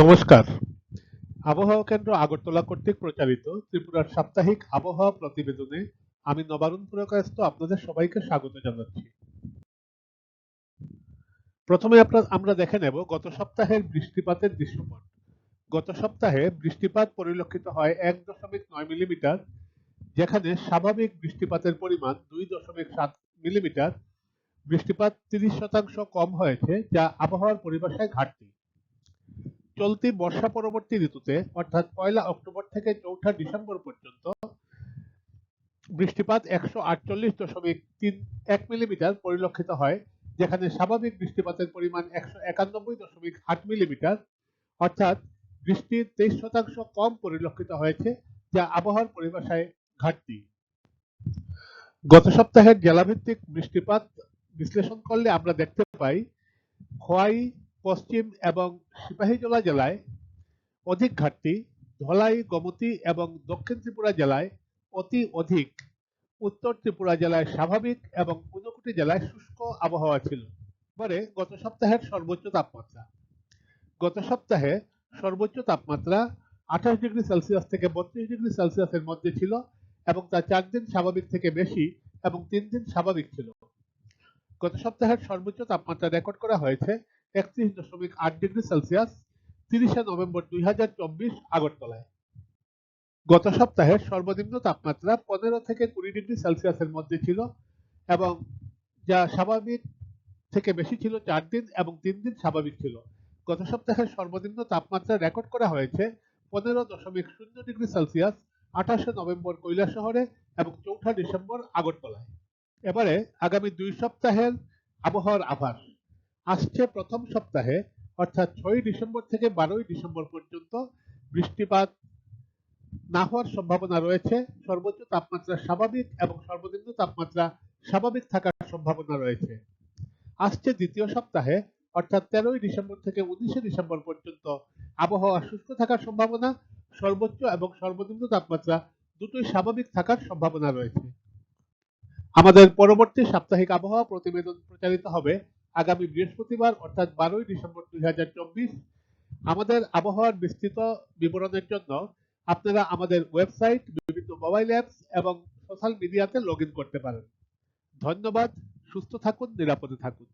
নমস্কার। আবহাওয়া কেন্দ্র আগরতলা কর্তৃক প্রচারিত ত্রিপুরার সাপ্তাহিক আবহাওয়া প্রতিবেদনে আমি নবারুণ পুরকায়স্থ আপনাদের সবাইকে স্বাগত জানাচ্ছি। প্রথমে আপনার আমরা দেখে নেব গত সপ্তাহের বৃষ্টিপাতের দৃশ্যপট। গত সপ্তাহে বৃষ্টিপাত পরিলক্ষিত হয় এক দশমিক নয় মিলিমিটার, যেখানে স্বাভাবিক বৃষ্টিপাতের পরিমাণ দুই দশমিক সাত মিলিমিটার। বৃষ্টিপাত তিরিশ শতাংশ কম হয়েছে, যা আবহাওয়ার পরিভাষায় ঘাটতি। চলতি বর্ষা পরবর্তী ঋতুতে, অর্থাৎ পয়লা অক্টোবর থেকে চৌঠা ডিসেম্বর পর্যন্ত, বৃষ্টিপাত একশো আটচল্লিশ দশমিক তিন, এক মিলিমিটার পরিলক্ষিত হয়, যেখানে স্বাভাবিক বৃষ্টিপাতের পরিমাণ একশো একানব্বই দশমিক আট মিলিমিটার, অর্থাৎ বৃষ্টির তেইশ শতাংশ কম পরিলক্ষিত হয়েছে, যা আবহাওয়ার পরিভাষায় ঘাটতি। গত সপ্তাহের জেলাভিত্তিক বৃষ্টিপাত বিশ্লেষণ করলে আমরা দেখতে পাই, খোয়াই পশ্চিম এবং সিপাহীজলা জেলায় অধিক ঘাটতি, ধলাই, গোমতী এবং দক্ষিণ ত্রিপুরা জেলায় অতি অধিক। উত্তর ত্রিপুরা জেলায় স্বাভাবিক এবং ঊনকোটি জেলায় শুষ্ক আবহাওয়া ছিল। এবারে গত সপ্তাহের সর্বোচ্চ তাপমাত্রা। গত সপ্তাহে সর্বোচ্চ তাপমাত্রা আঠাশ ডিগ্রি সেলসিয়াস থেকে বত্রিশ ডিগ্রি সেলসিয়াসের মধ্যে ছিল এবং তা চার দিন স্বাভাবিক থেকে বেশি এবং তিন দিন স্বাভাবিক ছিল। গত সপ্তাহের সর্বোচ্চ তাপমাত্রা রেকর্ড করা হয়েছে একত্রিশ দশমিক আট ডিগ্রি সেলসিয়াস, তিরিশে নভেম্বর দুই হাজার চব্বিশ আগরতলায়। গত সপ্তাহের সর্বনিম্ন তাপমাত্রা পনেরো থেকে কুড়ি ডিগ্রি সেলসিয়াসের মধ্যে ছিল এবং যা স্বাভাবিক থেকে বেশি ছিল চার দিন এবং তিন দিন স্বাভাবিক ছিল। গত সপ্তাহের সর্বনিম্ন তাপমাত্রা রেকর্ড করা হয়েছে পনেরো দশমিক শূন্য ডিগ্রি সেলসিয়াস আঠাশে নভেম্বর কৈলা শহরে এবং চৌঠা ডিসেম্বর আগরতলায়। এবারে আগামী দুই সপ্তাহের আবহাওয়ার আভাস। আসছে প্রথম সপ্তাহে, অর্থাৎ ছয়ই ডিসেম্বর থেকে বারোই ডিসেম্বর পর্যন্ত বৃষ্টিপাত না হওয়ার সম্ভাবনা রয়েছে। সর্বোচ্চ তাপমাত্রা স্বাভাবিক এবং সর্বনিম্ন তাপমাত্রা স্বাভাবিক থাকার সম্ভাবনা রয়েছে। আসছে দ্বিতীয় সপ্তাহে, অর্থাৎ তেরোই ডিসেম্বর থেকে উনিশে ডিসেম্বর পর্যন্ত আবহাওয়া সুস্থ থাকার সম্ভাবনা, সর্বোচ্চ এবং সর্বনিম্ন তাপমাত্রা দুটোই স্বাভাবিক থাকার সম্ভাবনা রয়েছে। আমাদের পরবর্তী সাপ্তাহিক আবহাওয়া প্রতিবেদন প্রচারিত হবে আগামী বৃহস্পতিবার, অর্থাৎ বারোই ডিসেম্বর দুই হাজার চব্বিশ, আমাদের আবহাওয়ার বিস্তৃত বিবরণের জন্য আপনারা আমাদের ওয়েবসাইট, বিভিন্ন মোবাইল অ্যাপস এবং সোশ্যাল মিডিয়াতে লগ করতে পারেন। ধন্যবাদ, সুস্থ থাকুন, নিরাপদে থাকুন।